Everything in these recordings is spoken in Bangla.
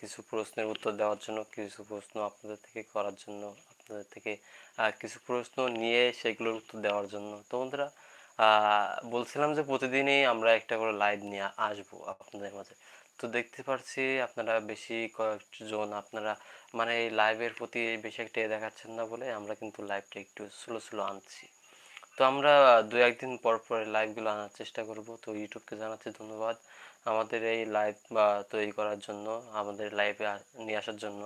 কিছু প্রশ্নের উত্তর দেওয়ার জন্য, কিছু প্রশ্ন আপনাদের থেকে করার জন্য, আপনাদের থেকে কিছু প্রশ্ন নিয়ে সেগুলোর উত্তর দেওয়ার জন্য। তো বন্ধুরা বলছিলাম যে প্রতিদিনই আমরা একটা করে লাইভ নিয়ে আসব আপনাদের মাঝে। তো দেখতে পাচ্ছি আপনারা বেশি কয়েকজন, আপনারা মানে এই লাইভের প্রতি বেশি একটা দেখাচ্ছেন না বলে আমরা কিন্তু লাইভটা একটু স্লো স্লো আনছি। তো আমরা দু একদিন পর পর লাইভগুলো আনার চেষ্টা করব। তো ইউটিউবকে জানাচ্ছি ধন্যবাদ। আমাদের এই লাইভ বা তৈরি করার জন্য, আমাদের লাইভে নিয়ে আসার জন্য।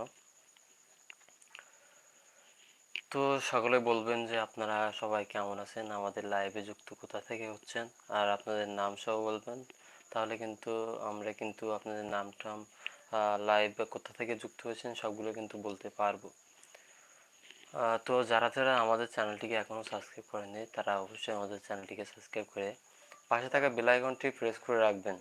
তো সকলে বলবেন যে, আপনারা সবাই কেমন আছেন? আমাদের লাইভে যুক্ত কোথা থেকে হচ্ছেন? আর আপনাদের নাম সহ বলবেন। তাহলে কিন্তু আমরা কিন্তু আপনাদের নাম টাম লাইভে কোথা থেকে যুক্ত হয়েছেন সবগুলো কিন্তু বলতে পারব। তো যারা যারা আমাদের চ্যানেলটিকে এখনও সাবস্ক্রাইব করেনি তারা অবশ্যই আমাদের চ্যানেলটিকে সাবস্ক্রাইব করে পাশে থাকা বেল আইকনটি প্রেস করে রাখবেন।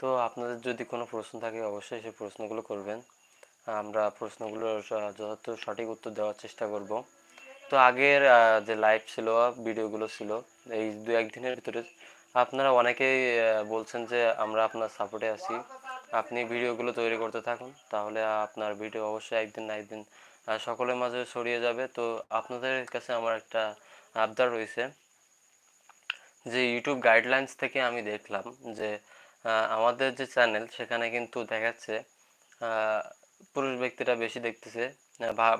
তো আপনাদের যদি কোনো প্রশ্ন থাকে, অবশ্যই সেই প্রশ্নগুলো করবেন। আমরা প্রশ্নগুলোর যথার্থ সঠিক উত্তর দেওয়ার চেষ্টা করব। তো আগের যে লাইভ ছিল ভিডিওগুলো ছিল, এই দু একদিনের ভিতরে আপনারা অনেকেই বলছেন যে আমরা আপনার সাপোর্টে আছি। আপনি ভিডিওগুলো তৈরি করতে থাকুন, তাহলে আপনার ভিডিও অবশ্যই একদিন না একদিন সকলের মাঝে ছড়িয়ে যাবে। তো আপনাদের কাছে আমার একটা আবদার রয়েছে যে ইউটিউব গাইডলাইন্স থেকে আমি দেখলাম যে আমাদের যে চ্যানেল সেখানে কিন্তু দেখাচ্ছে পুরুষ ব্যক্তিরা বেশি দেখতেছে।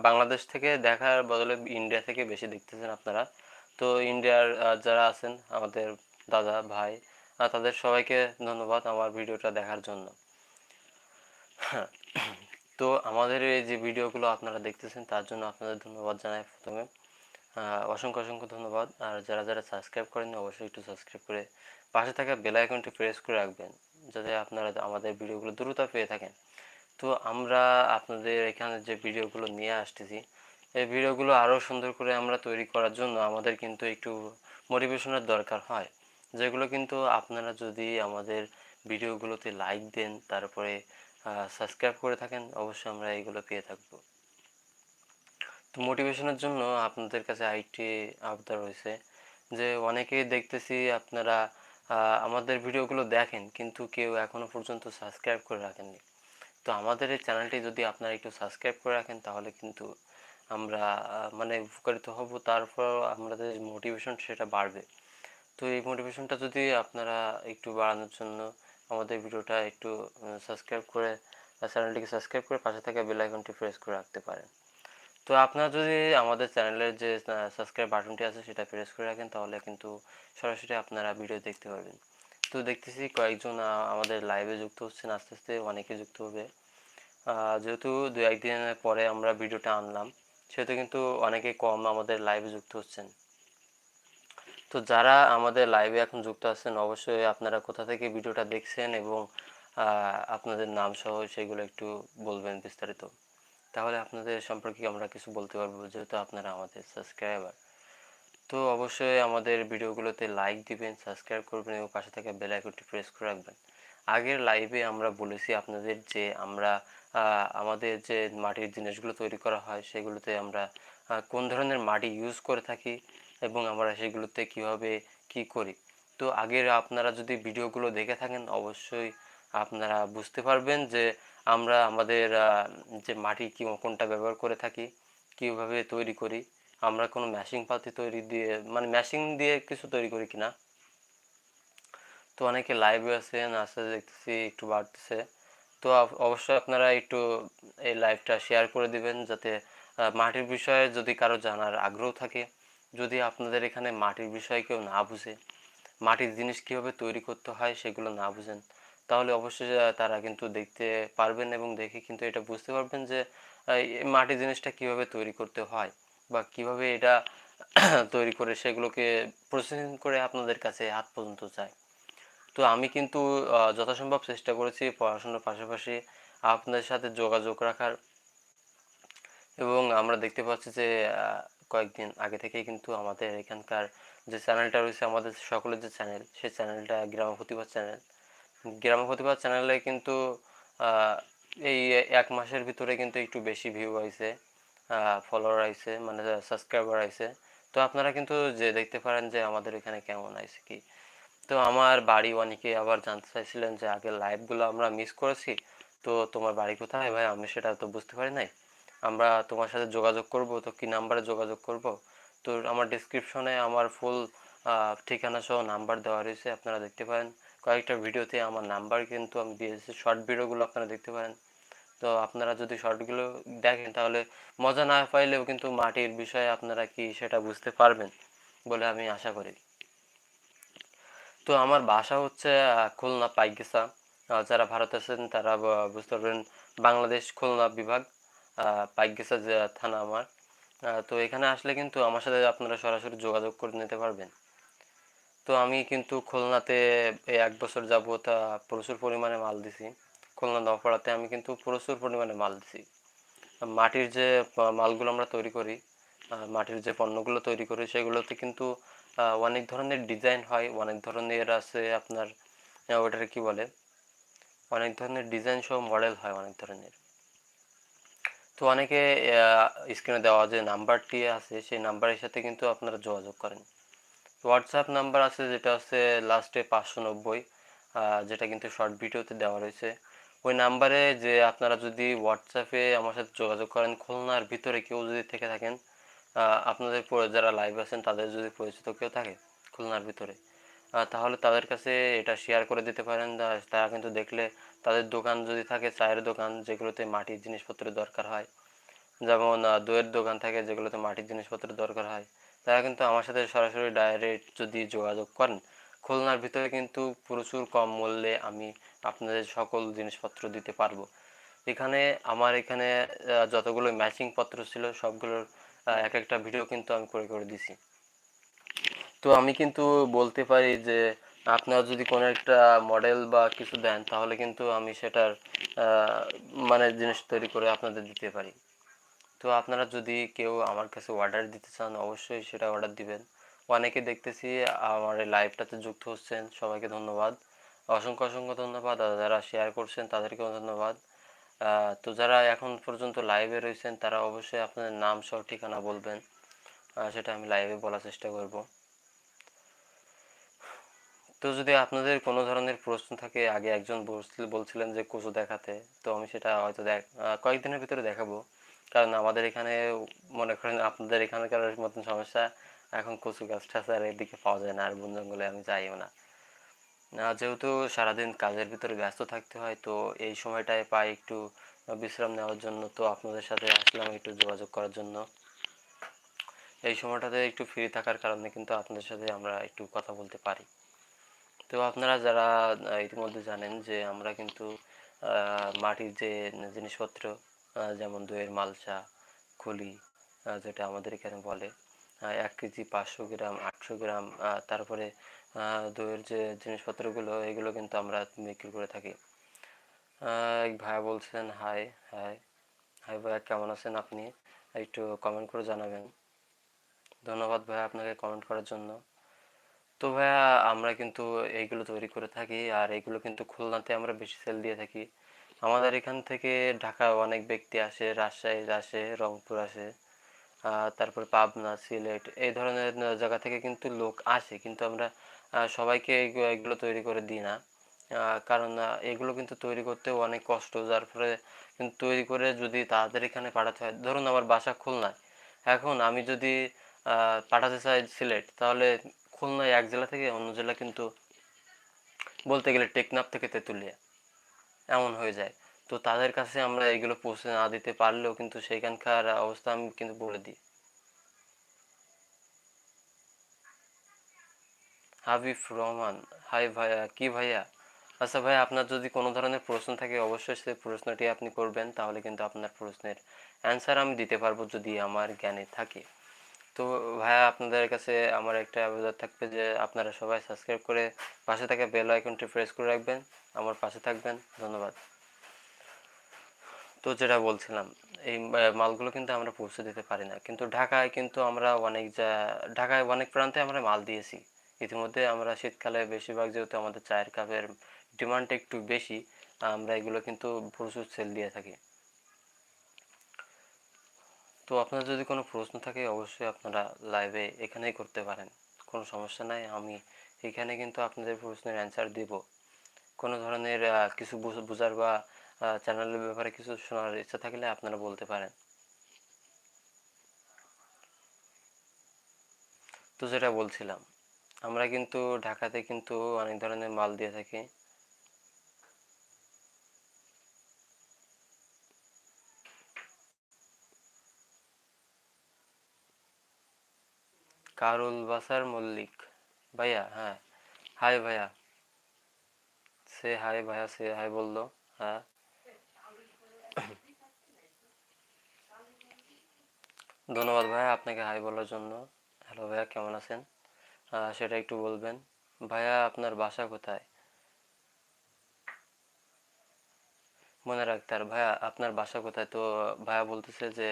বাংলাদেশ থেকে দেখার বদলে ইন্ডিয়া থেকে বেশি দেখতেছেন আপনারা। তো ইন্ডিয়ার যারা আছেন, আমাদের দাদা, ভাই তাদের সবাইকে ধন্যবাদ আমার ভিডিওটা দেখার জন্য। তো আমাদের এই যে ভিডিওগুলো আপনারা দেখতেছেন, তার জন্য আপনাদের ধন্যবাদ জানাই প্রথমে। অসংখ্য অসংখ্য ধন্যবাদ। আর যারা যারা সাবস্ক্রাইব করেন অবশ্যই একটু সাবস্ক্রাইব করে পাশে থাকা বেল আইকনটি প্রেস করে রাখবেন, যাতে আপনারা আমাদের ভিডিওগুলো দ্রুত পেয়ে থাকেন। তো আমরা আপনাদের এখানে যে ভিডিওগুলো নিয়ে আসতেছি, এই ভিডিওগুলো আরও সুন্দর করে আমরা তৈরি করার জন্য আমাদের কিন্তু একটু মোটিভেশনের দরকার হয়, যেগুলো কিন্তু আপনারা যদি আমাদের ভিডিওগুলোতে লাইক দেন, তারপরে সাবস্ক্রাইব করে থাকেন, অবশ্যই আমরা এইগুলো পেয়ে থাকব। তো মোটিভেশনের জন্য আপনাদের কাছে আইটি আবদার রয়েছে, যে অনেকেই দেখতেছি আপনারা আমাদের ভিডিওগুলো দেখেন, কিন্তু কেউ এখনও পর্যন্ত সাবস্ক্রাইব করে রাখেননি। তো আমাদের এই চ্যানেলটি যদি আপনারা একটু সাবস্ক্রাইব করে রাখেন, তাহলে কিন্তু আমরা মানে উপকারিত হব তারপর আমাদের মোটিভেশন সেটা বাড়বে। তো এই মোটিভেশনটা যদি আপনারা একটু বাড়ানোর জন্য আমাদের ভিডিওটা একটু সাবস্ক্রাইব করে চ্যানেলটিকে সাবস্ক্রাইব করে পাশে থাকা বেল আইকনটি প্রেস করে রাখতে পারেন। তো আপনারা যদি আমাদের চ্যানেলের যে সাবস্ক্রাইব বাটনটি আছে সেটা প্রেস করে রাখেন, তাহলে কিন্তু সরাসরি আপনারা ভিডিও দেখতে পারবেন। তো দেখতেছি কয়েকজন আমাদের লাইভে যুক্ত হচ্ছেন, আস্তে আস্তে অনেকে যুক্ত হবে। যেহেতু দু একদিন পরে আমরা ভিডিওটা আনলাম, সেহেতু কিন্তু অনেকে কম আমাদের লাইভে যুক্ত হচ্ছেন। তো যারা আমাদের লাইভে এখন যুক্ত আছেন, অবশ্যই আপনারা কোথা থেকে ভিডিওটা দেখছেন এবং আপনাদের নাম সহ সেগুলো একটু বলবেন বিস্তারিত। তাহলে আপনাদের সম্পর্কে আমরা কিছু বলতে পারব, যেহেতু আপনারা আমাদের সাবস্ক্রাইবার তো অবশ্যই আমাদের ভিডিওগুলোতে লাইক দিবেন সাবস্ক্রাইব করবেন এবং পাশে থাকা বেল আইকনটি প্রেস করে রাখবেন। আগের লাইভে আমরা বলেছি আপনাদের যে আমরা আমাদের যে মাটির জিনিসগুলো তৈরি করা হয়, সেগুলোতে আমরা কোন ধরনের মাটি ইউজ করে থাকি এবং আমরা সেগুলোতে কীভাবে কি করি। তো আগের আপনারা যদি ভিডিওগুলো দেখে থাকেন, অবশ্যই আপনারা বুঝতে পারবেন যে আমরা আমাদের যে মাটি কি, কোনটা ব্যবহার করে থাকি, কীভাবে তৈরি করি, আমরা কোনো ম্যাশিং পাতি তৈরি দিয়ে মানে ম্যাশিং দিয়ে কিছু তৈরি করি কিনা। তো অনেকে লাইভে আছেন আস্তে দেখতেছি, একটু বাড়তেছে। তো অবশ্যই আপনারা একটু এই লাইভটা শেয়ার করে দিবেন, যাতে মাটির বিষয়ে যদি কারও জানার আগ্রহ থাকে, যদি আপনাদের এখানে মাটির বিষয়ে কেউ না বুঝে, মাটির জিনিস কীভাবে তৈরি করতে হয়, সেগুলো না বুঝেন। তাহলে অবশ্যই তারা কিন্তু দেখতে পারবেন এবং দেখে কিন্তু এটা বুঝতে পারবেন যে মাটির জিনিসটা কীভাবে তৈরি করতে হয় বা কীভাবে এটা তৈরি করে সেগুলোকে প্রসেসিং করে আপনাদের কাছে হাত পর্যন্ত যায়। তো আমি কিন্তু যথাসম্ভব চেষ্টা করেছি পড়াশোনার পাশাপাশি আপনাদের সাথে যোগাযোগ রাখার এবং আমরা দেখতে পাচ্ছি যে কয়েকদিন আগে থেকেই কিন্তু আমাদের এখানকার যে চ্যানেলটা রয়েছে, আমাদের সকলের যে চ্যানেল, সেই চ্যানেলটা গ্রাম প্রতিভা চ্যানেল। গ্রাম প্রতিভা চ্যানেলে কিন্তু এই এক মাসের ভিতরে কিন্তু একটু বেশি ভিউ আইছে ফলোয়ার আইছে মানে সাবস্ক্রাইবার আইছে। তো আপনারা কিন্তু যে দেখতে পারেন যে আমাদের এখানে কেমন আইছে কি। তো আমার বাড়ি অনেকে আবার জানতে চাইছিলেন যে আগে লাইভগুলো আমরা মিস করেছি, তো তোমার বাড়ি কোথায়? ভাই, আমি সেটা তো বুঝতে পারি নাই। আমরা তোমার সাথে যোগাযোগ করব, তো কি নাম্বারে যোগাযোগ করব? তো আমার ডিসক্রিপশনে আমার ফুল ঠিকানা সহ নাম্বার দেওয়া রয়েছে, আপনারা দেখতে পারেন। কয়েকটা ভিডিওতে আমার নাম্বার কিন্তু আমি দিয়েছি। শর্ট ভিডিওগুলো আপনারা দেখতে পারেন। তো আপনারা যদি শর্টগুলো দেখেন তাহলে মজা না পাইলেও কিন্তু মাটির বিষয়ে আপনারা কি সেটা বুঝতে পারবেন বলে আমি আশা করি। তো আমার বাসা হচ্ছে খুলনা আহ, যারা ভারত আছেন তারা বুঝতে পারবেন বাংলাদেশ খুলনা বিভাগ পাইকগেছা থানা আমার। তো এখানে আসলে কিন্তু আমার সাথে আপনারা সরাসরি যোগাযোগ করে নিতে পারবেন। তো আমি কিন্তু খুলনাতে এই এক বছর যাবত প্রচুর পরিমাণে মাল দিছি। খুলনা নওপাড়াতে আমি কিন্তু প্রচুর পরিমাণে মাল দিছি। মাটির যে মালগুলো আমরা তৈরি করি মাটির যে পণ্যগুলো তৈরি করি, সেগুলোতে কিন্তু অনেক ধরনের ডিজাইন হয়, অনেক ধরনের আছে আপনার ওটাকে কি বলে? অনেক ধরনের ডিজাইন সহ মডেল হয় অনেক ধরনের। তো অনেকে স্ক্রিনে দেওয়া যে নাম্বারটি আছে, সেই নাম্বারের সাথে কিন্তু আপনারা যোগাযোগ করেন। হোয়াটসঅ্যাপ নাম্বার আছে যেটা হচ্ছে লাস্টে পাঁচশো নব্বই যেটা কিন্তু শর্ট ভিডিওতে দেওয়া রয়েছে। ওই নাম্বারে যে আপনারা যদি হোয়াটসঅ্যাপে আমার সাথে যোগাযোগ করেন, খুলনার ভিতরে কেউ যদি থেকে থাকেন আপনাদের যারা লাইভ আছেন, তাদের যদি পরিচিত কেউ থাকে খুলনার ভিতরে তাহলে তাদের কাছে এটা শেয়ার করে দিতে পারেন। তারা কিন্তু দেখলে তাদের দোকান যদি থাকে, চায়ের দোকান যেগুলোতে মাটির জিনিসপত্রের দরকার হয় যেমন দইয়ের দোকান থাকে যেগুলোতে মাটির জিনিসপত্রের দরকার হয়, তারা কিন্তু আমার সাথে সরাসরি ডাইরেক্ট যদি যোগাযোগ করেন, খুলনার ভিতরে কিন্তু প্রচুর কম মূল্যে আমি আপনাদের সকল জিনিসপত্র দিতে পারব। এখানে আমার এখানে যতগুলো ম্যাচিং পত্র ছিল, সবগুলোর এক একটা ভিডিও কিন্তু আমি করে করে দিছি। তো আমি কিন্তু বলতে পারি যে, আপনারা যদি কোনো একটা মডেল বা কিছু দেন, তাহলে কিন্তু আমি সেটার মানে জিনিস তৈরি করে আপনাদের দিতে পারি। তো আপনারা যদি কেউ আমার কাছে অর্ডার দিতে চান, অবশ্যই সেটা অর্ডার দিবেন। অনেকে দেখতেছি আমার এই লাইভটাতে যুক্ত হচ্ছেন, সবাইকে ধন্যবাদ। অসংখ্য অসংখ্য ধন্যবাদ আর যারা শেয়ার করছেন তাদেরকেও ধন্যবাদ। তো যারা এখন পর্যন্ত লাইভে রয়েছেন, তারা অবশ্যই আপনাদের নাম সহ ঠিকানা বলবেন। সেটা আমি লাইভে বলার চেষ্টা করব। তো যদি আপনাদের কোনো ধরনের প্রশ্ন থাকে, আগে একজন বলছিল- বলছিলেন যে কচু দেখাতে, তো আমি সেটা হয়তো দেখ কয়েকদিনের ভিতরে দেখাবো। কারণ আমাদের এখানে মনে করেন আপনাদের এখানকার মতন সমস্যা এখন কচু গাছ টাছ আর এদিকে পাওয়া যায় না আর বন জঙ্গলে আমি যাইও না। আহ, যেহেতু সারাদিন কাজের ভিতরে ব্যস্ত থাকতে হয় তো এই সময়টায় পাই একটু বিশ্রাম নেওয়ার জন্য তো আপনাদের সাথে আসলাম একটু যোগাযোগ করার জন্য। এই সময়টাতে একটু ফ্রি থাকার কারণে কিন্তু আপনাদের সাথে আমরা একটু কথা বলতে পারি। তো আপনারা যারা ইতিমধ্যে জানেন যে আমরা কিন্তু মাটির যে জিনিসপত্র যেমন দইয়ের মালসা খুলি যেটা আমাদের এখানে বলে এক কেজি পাঁচশো গ্রাম, আটশো গ্রাম তারপরে দইয়ের যে জিনিসপত্রগুলো, এগুলো কিন্তু আমরা বিক্রি করে থাকি। ভাইয়া বলছেন, হাই হাই হাই ভাইয়া কেমন আছেন আপনি? একটু কমেন্ট করে জানাবেন। ধন্যবাদ ভাইয়া আপনাকে কমেন্ট করার জন্য। তো ভাইয়া, আমরা কিন্তু এইগুলো তৈরি করে থাকি, আর এইগুলো কিন্তু খুলনাতে আমরা বেশি সেল দিয়ে থাকি। আমাদের এখান থেকে ঢাকা অনেক ব্যক্তি আসে, রাজশাহী আসে, রংপুর আসে তারপর পাবনা, সিলেট, এই ধরনের জায়গা থেকে কিন্তু লোক আসে। কিন্তু আমরা সবাইকে এগুলো তৈরি করে দিই না। কারণ এগুলো কিন্তু তৈরি করতেও অনেক কষ্ট। যার ফলে কিন্তু তৈরি করে যদি তাদের এখানে পাঠাতে হয়, ধরুন আমার বাসা খুলনায়। এখন আমি যদি পাঠাতে চাই সিলেট, তাহলে খুলনায় এক জেলা থেকে অন্য জেলা কিন্তু বলতে গেলে টেকনাফ থেকে তেঁতুলিয়া। এমন হয়ে যায়। তো তাদের কাছে আমরা এগুলো পৌঁছে না দিতে পারলেও কিন্তু সেখানকার অবস্থা আমি কিন্তু বলে দিই। হাবিব রহমান, হাই ভাইয়া, কি ভাইয়া? আচ্ছা ভাইয়া, আপনার যদি কোনো ধরনের প্রশ্ন থাকে অবশ্যই সেই প্রশ্নটি আপনি করবেন, তাহলে কিন্তু আপনার প্রশ্নের অ্যান্সার আমি দিতে পারব যদি আমার জ্ঞানে থাকে। তো ভাইয়া আপনাদের কাছে আমার একটা আবেদন থাকবে যে আপনারা সবাই সাবস্ক্রাইব করে পাশে থাকা বেল আইকনটি প্রেস করে রাখবেন, আমার পাশে থাকবেন, ধন্যবাদ। তো যেটা বলছিলাম, এই মালগুলো কিন্তু আমরা পৌঁছে দিতে পারি না। কিন্তু ঢাকায় কিন্তু আমরা অনেক যা, ঢাকায় অনেক প্রান্তে আমরা মাল দিয়েছি। ইতিমধ্যে আমরা শীতকালে বেশিরভাগ যেহেতু আমাদের চায়ের কাপের ডিমান্ড একটু বেশি, আমরা এগুলো কিন্তু প্রচুর সেল দিয়ে থাকি। তো আপনার যদি কোনো প্রশ্ন থাকে, অবশ্যই আপনারা লাইভে এখানেই করতে পারেন। কোনো সমস্যা নাই, আমি এখানে কিন্তু আপনাদের প্রশ্নের অ্যান্সার দিব। কোনো ধরনের কিছু বুঝ- বোঝার বা চ্যানেলের ব্যাপারে কিছু শোনার ইচ্ছা থাকলে আপনারা বলতে পারেন। তো যেটা বলছিলাম, আমরা কিন্তু ঢাকাতে কিন্তু অনেক ধরনের মাল দিয়ে থাকি। কারুল বাসার মল্লিক। ভাইয়া হ্যাঁ। হাই ভাইয়া। সে হাই ভাইয়া, সে হাই বলল হ্যাঁ। ধন্যবাদ ভাইয়া আপনাকে হাই বলার জন্য। হ্যালো ভাইয়া, কেমন আছেন? সেটা একটু বলবেন। ভাইয়া, আপনার বাসা কোথায়? মনে রাখতে আর ভাইয়া, আপনার বাসা কোথায়? তো ভাইয়া বলতেছে যে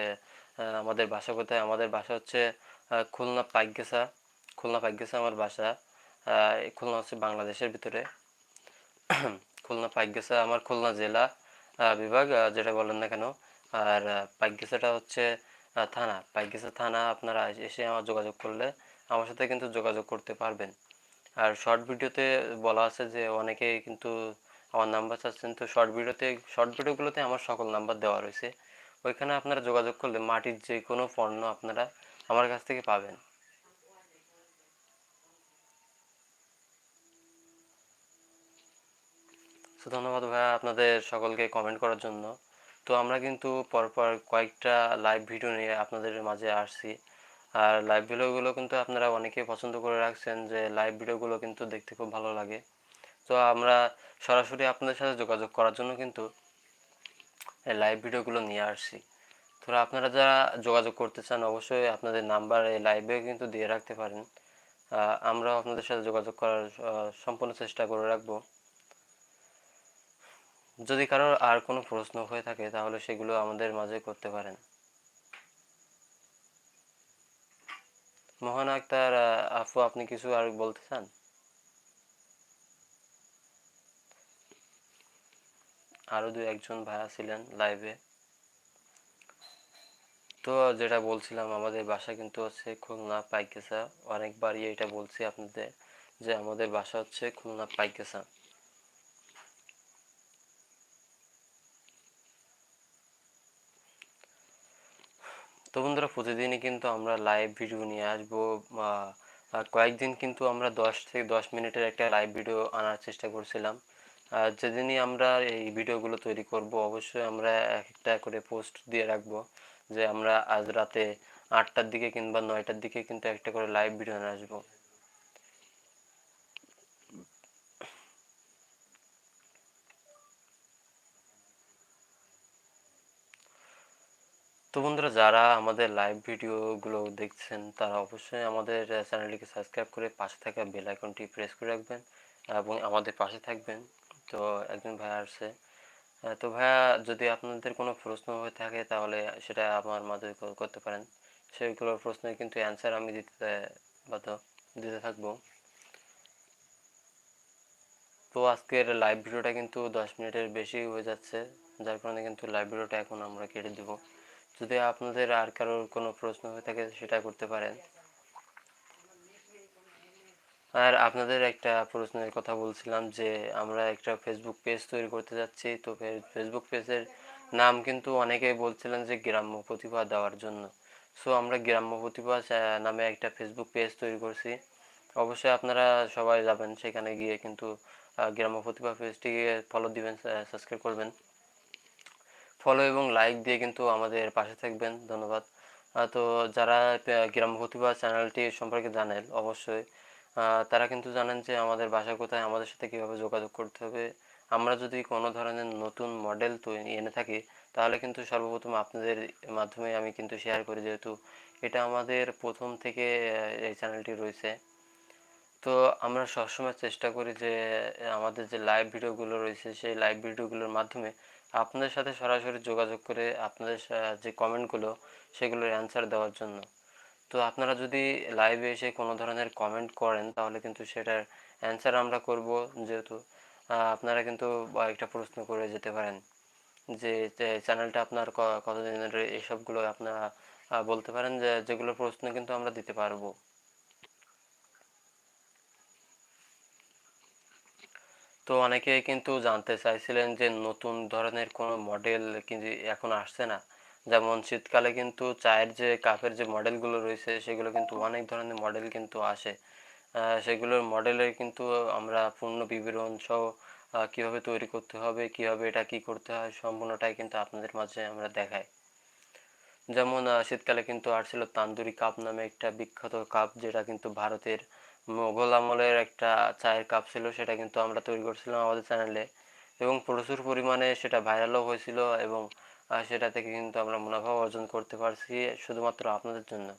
আমাদের বাসা কোথায়? আমাদের বাসা হচ্ছে খুলনা পাইকগেছা খুলনা পাইকগেছা আমার বাসা। খুলনা হচ্ছে বাংলাদেশের ভিতরে। খুলনা পাইকগেছা আমার খুলনা জেলা বিভাগ যেটা বলেন না কেন। আর পাইকগেছাটা হচ্ছে থানা। পাইকগেছা থানা আপনারা এসে আমার যোগাযোগ করলে আমার সাথে কিন্তু যোগাযোগ করতে পারবেন। আর শর্ট ভিডিওতে বলা আছে যে অনেকেই কিন্তু আমার নাম্বার চাচ্ছেন তো শর্ট ভিডিওতে শর্ট ভিডিওগুলোতে আমার সকল নাম্বার দেওয়া রয়েছে। ওইখানে আপনারা যোগাযোগ করলে মাটির যে কোনো পণ্য আপনারা আমার কাছ থেকে পাবেন। তো ধন্যবাদ ভাইয়া আপনাদের সকলকে কমেন্ট করার জন্য। তো আমরা কিন্তু পরপর কয়েকটা লাইভ ভিডিও নিয়ে আপনাদের মাঝে আসছি। আর লাইভ ভিডিওগুলো কিন্তু আপনারা অনেকে পছন্দ করে রাখছেন যে লাইভ ভিডিওগুলো কিন্তু দেখতে খুব ভালো লাগে। তো আমরা সরাসরি আপনাদের সাথে যোগাযোগ করার জন্য কিন্তু লাইভ ভিডিওগুলো নিয়ে আসছি। তো আপনারা যারা যোগাযোগ করতে চান, অবশ্যই আপনাদের নাম্বার এই লাইভে কিন্তু দিয়ে রাখতে পারেন। আমরাও আপনাদের সাথে যোগাযোগ করার সম্পূর্ণ চেষ্টা করে রাখব। যদি কারোর আর কোনো প্রশ্ন হয়ে থাকে, তাহলে সেগুলো আমাদের মাঝে করতে পারেন। মহান আক্তার আপু আপনি কিছু আর বলতে চান? আরও দু একজন ভাইয়া ছিলেন লাইভে তো যেটা বলছিলাম, আমাদের বাসা কিন্তু হচ্ছে খুলনা পাইকেসা। অনেকবারই এটা বলছি আপনাদের যে আমাদের বাসা হচ্ছে খুলনা পাইকেসা। তো বন্ধুরা, প্রতিদিনই কিন্তু আমরা লাইভ ভিডিও নিয়ে আসব। কয়েকদিন কিন্তু আমরা দশ থেকে দশ মিনিটের একটা লাইভ ভিডিও আনার চেষ্টা করছিলাম। আর যেদিনই আমরা এই ভিডিওগুলো তৈরি করব, অবশ্যই আমরা এক একটা করে পোস্ট দিয়ে রাখব। যে আমরা আজ রাতে আটটার দিকে কিংবা নয়টার দিকে কিন্তু একটা করে লাইভ ভিডিও নিয়ে আসব। তো বন্ধুরা, যারা আমাদের লাইভ ভিডিওগুলো দেখছেন, তারা অবশ্যই আমাদের চ্যানেলটিকে সাবস্ক্রাইব করে পাশে থাকা বেল আইকনটি প্রেস করে রাখবেন এবং আমাদের পাশে থাকবেন। তো একজন ভাইয়া আসছে। তো ভাইয়া, যদি আপনাদের কোনো প্রশ্ন হয়ে থাকে, তাহলে সেটা আমার মাঝে করতে পারেন। সেইগুলোর প্রশ্নের কিন্তু অ্যান্সার আমি দিতে বাধ্য, দিতে থাকব। তো আজকের লাইভ ভিডিওটা কিন্তু দশ মিনিটের বেশি হয়ে যাচ্ছে, যার কারণে কিন্তু লাইভ ভিডিওটা এখন আমরা কেটে দিব। যদি আপনাদের আর কারোর কোনো প্রশ্ন হয়ে থাকে, সেটা করতে পারেন। আর আপনাদের একটা প্রশ্নের কথা বলছিলাম যে, আমরা একটা ফেসবুক পেজ তৈরি করতে যাচ্ছি। তো ফেসবুক পেজের নাম কিন্তু অনেকেই বলছিলেন যে, গ্রাম্য প্রতিভা দেওয়ার জন্য। সো আমরা গ্রাম্য প্রতিভা নামে একটা ফেসবুক পেজ তৈরি করছি। অবশ্যই আপনারা সবাই যাবেন, সেখানে গিয়ে কিন্তু গ্রাম্য প্রতিভা পেজটিকে ফলো দিবেন সাবস্ক্রাইব করবেন। ফলো এবং লাইক দিয়ে কিন্তু আমাদের পাশে থাকবেন। ধন্যবাদ। তো যারা গ্রাম্য প্রতিভা চ্যানেলটি সম্পর্কে জানেন, অবশ্যই তারা কিন্তু জানেন যে আমাদের বাসা কোথায় আমাদের সাথে কীভাবে যোগাযোগ করতে হবে। আমরা যদি কোনো ধরনের নতুন মডেল তৈরি এনে থাকি, তাহলে কিন্তু সর্বপ্রথম আপনাদের মাধ্যমে আমি কিন্তু শেয়ার করি যেহেতু এটা আমাদের প্রথম থেকে এই চ্যানেলটি রয়েছে। তো আমরা সবসময় চেষ্টা করি যে আমাদের যে লাইভ ভিডিওগুলো রয়েছে, সেই লাইভ ভিডিওগুলোর মাধ্যমে আপনাদের সাথে সরাসরি যোগাযোগ করে আপনাদের যে কমেন্টগুলো সেগুলোর অ্যান্সার দেওয়ার জন্য। তো আপনারা যদি লাইভে এসে কোনো ধরনের কমেন্ট করেন, তাহলে কিন্তু সেটার অ্যান্সার আমরা করব। যেহেতু আপনারা কিন্তু একটা প্রশ্ন করে যেতে পারেন যে চ্যানেলটা আপনার কতদিনের এসবগুলো আপনারা বলতে পারেন যে, যেগুলো প্রশ্ন কিন্তু আমরা দিতে পারব। তো অনেকেই কিন্তু জানতে চাইছিলেন যে, নতুন ধরনের কোনো মডেল কিন্তু এখন আসছে না। যেমন শীতকালে কিন্তু চায়ের যে কাপের যে মডেলগুলো রয়েছে, সেগুলো কিন্তু অনেক ধরনের মডেল কিন্তু আসে। সেগুলোর মডেলের কিন্তু আমরা পূর্ণ বিবরণ সহ কীভাবে তৈরি করতে হবে, কীভাবে এটা কি করতে হয়, সম্পূর্ণটাই কিন্তু আপনাদের মাঝে আমরা দেখাই। যেমন শীতকালে কিন্তু আসছিল তান্দুরি কাপ নামে একটা বিখ্যাত কাপ, যেটা কিন্তু ভারতের মোগল আমলের একটা চায়ের কাপ ছিল, সেটা কিন্তু আমরা তৈরি করছিলাম আমাদের চ্যানেলে এবং প্রচুর পরিমাণে সেটা ভাইরালও হয়েছিল এবং সেটা থেকে কিন্তু আমরা মুনাফা অর্জন করতে পারছি শুধুমাত্র আপনাদের জন্য।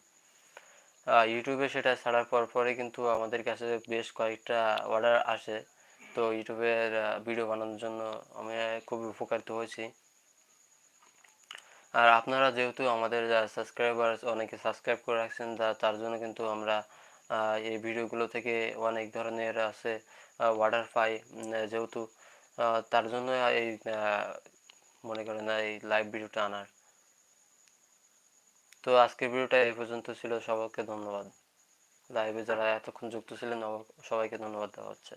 ইউটিউবে সেটা ছাড়ার পর পরে কিন্তু আমাদের কাছে বেশ কয়েকটা অর্ডার আসে। তো ইউটিউবের ভিডিও বানানোর জন্য আমি খুবই উপকারিত হয়েছি। আর আপনারা যেহেতু আমাদের সাবস্ক্রাইবার অনেকে সাবস্ক্রাইব করে রাখছেন তার জন্য কিন্তু আমরা এই ভিডিওগুলো থেকে অনেক ধরনের আছে অর্ডার পাই। যেহেতু তার জন্য এই মনে করেন এই লাইভ ভিডিওটা আনার। তো আজকের ভিডিওটা এই পর্যন্ত ছিল। সবাইকে ধন্যবাদ। লাইভে যারা এতক্ষণ যুক্ত ছিলেন, সবাইকে ধন্যবাদ দেওয়া হচ্ছে।